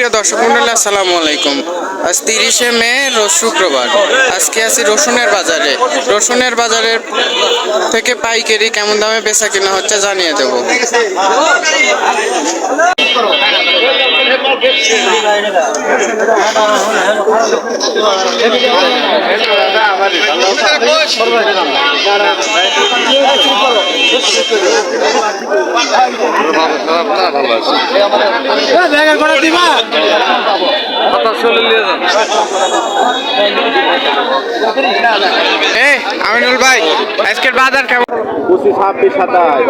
প্রিয় দর্শক মন্ডলী, আসসালামু আলাইকুম। আজ তিরিশে মে শুক্রবার। আজকে আছি রসুনের বাজারে। রসুনের বাজারের থেকে পাইকারি কেমন দামে বেচা কিনা হচ্ছে জানিয়ে দেবো। এ আমিনুল ভাই আজকের বাজার কেমন? পঁচিশ ছাব্বিশ সাতাশ।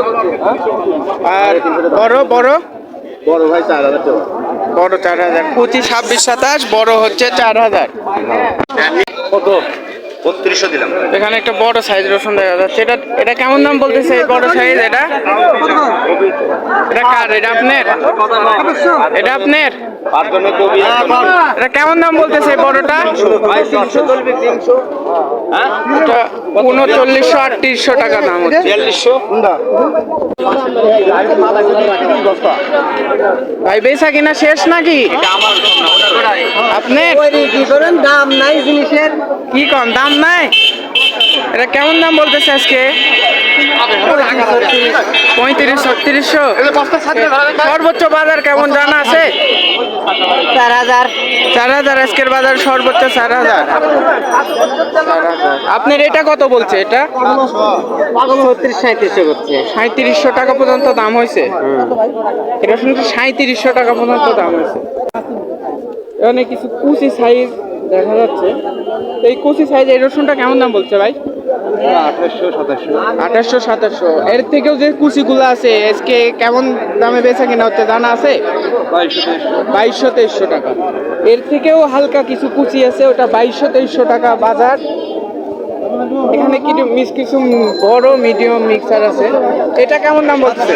আর বড় বড়? বড় ভাই চার হাজার টাকা। বড় চার হাজার। পঁচিশ ছাব্বিশ সাতাশ বড় হচ্ছে চার হাজার। কত? বত্রিশশো দিলাম। এখানে একটা বড় সাইজ রসুন দেখা যাচ্ছে। এটা এটা কেমন দাম বলতেছে এই বড় সাইজ এটা? এটা কার? এটা আপনার? এটা আপনার? এটা কেমন দাম বলতেছে বড়টা? উনচল্লিশশো আটত্রিশশো টাকা দাম হচ্ছে। ভাই বেচা কিনা শেষ নাকি? আপনি? কি করেন দাম নাই জিনিসের। কি কম দাম নাই? এটা কেমন দাম বলতেছে আজকে? পঁয়ত্রিশ ছত্রিশশো? সর্বোচ্চ বাজার কেমন জানা আছে? চার হাজার। চার হাজার আজকের বাজার সর্বোচ্চ চার হাজার। আপনার এটা কত বলছে এটা? ছত্রিশ সাঁত্রিশশো করছে। সাঁত্রিশশো টাকা পর্যন্ত দাম হয়েছে? এটা শুনছি সাঁত্রিশশো টাকা পর্যন্ত দাম হয়েছে। এখানে কিছু কুচি সাইজ দেখা যাচ্ছে। তো এই কুচি সাইজ এই রসুনটা কেমন দাম বলছে ভাই? আঠাশশো সাতাশশো আঠাশশো সাতাশশো এর থেকেও যে কুচিগুলো আছে আজকে কেমন দামে বেচা কিনা হচ্ছে জানা আছে? বাইশশো তেইশশো। টাকা। এর থেকেও হালকা কিছু কুচি আছে ওটা বাইশশো তেইশশো টাকা বাজার। এখানে কিছু মিস কিছু বড় মিডিয়াম মিক্সার আছে। এটা কেমন দাম বলছে?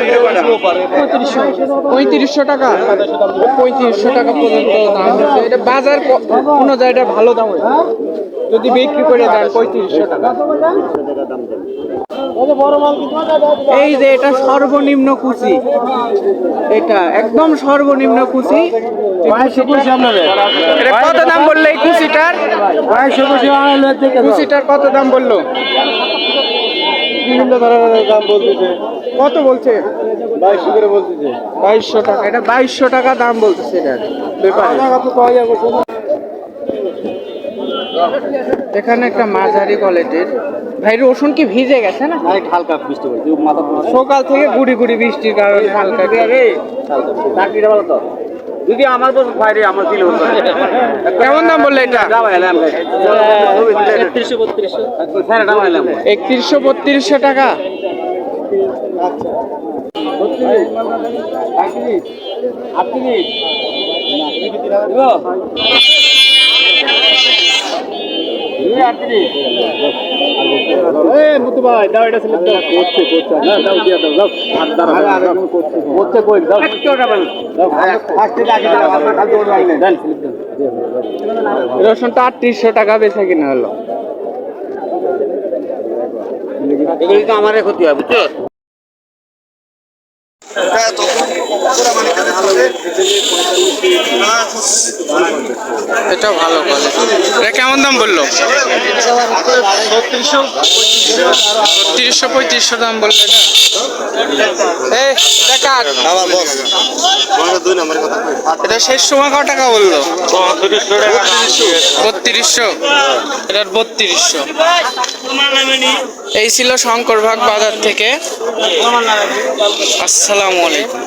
পঁয়ত্রিশশো। টাকা? পঁয়ত্রিশশো টাকা পর্যন্ত দাম হচ্ছে এটা বাজার ক- অনুযায়ী এটা ভালো দাম হয়েছে? যদি বিক্রি করে দেন পঁয়ত্রিশশো টাকা। এই যে এটা সর্বনিম্ন কুচি। এটা একদম সর্বনিম্ন কুচি। এটা কত দাম বলল এই কুচিটার? কুচিটার কত দাম বলল? বিভিন্ন ধরনের দাম বলতেছে। কত বলছে? বাইশশো করে বলতেছে। বাইশশো টাকা। এটা বাইশশো টাকা দাম বলতেছে এটার ব্যাপারে। এখানে একটা মাঝারি কোয়ালিটির। ভাই রসুন কি ভিজে গেছে না? হালকা বৃষ্টি পড়ছে। মাথা সকাল থেকে গুড়ি গুড়ি বৃষ্টির কারণে হালকা চাকরিটা ভালো তো? যদি আমার বছর বাইরে আমার দিলে হতো কেমন দাম বললে এটা? একত্রিশশো বত্রিশশো। মাইলাম একত্রিশশো বত্রিশশো টাকা। মুতু রসুনটা আটত্রিশশো টাকা বেচা কিনা হলো। এগুলি তো আমারই ক্ষতি হয় বুঝছ? এটা ভালো এটা কেমন দাম বলল? তিরিশশো পঁয়ত্রিশশো দাম বলল এটা। শেষ সময় কত টাকা বলল? বত্রিশশো। এটার বত্রিশশো। এই ছিল শঙ্করভাগ বাজার থেকে। আসসালামু আলাইকুম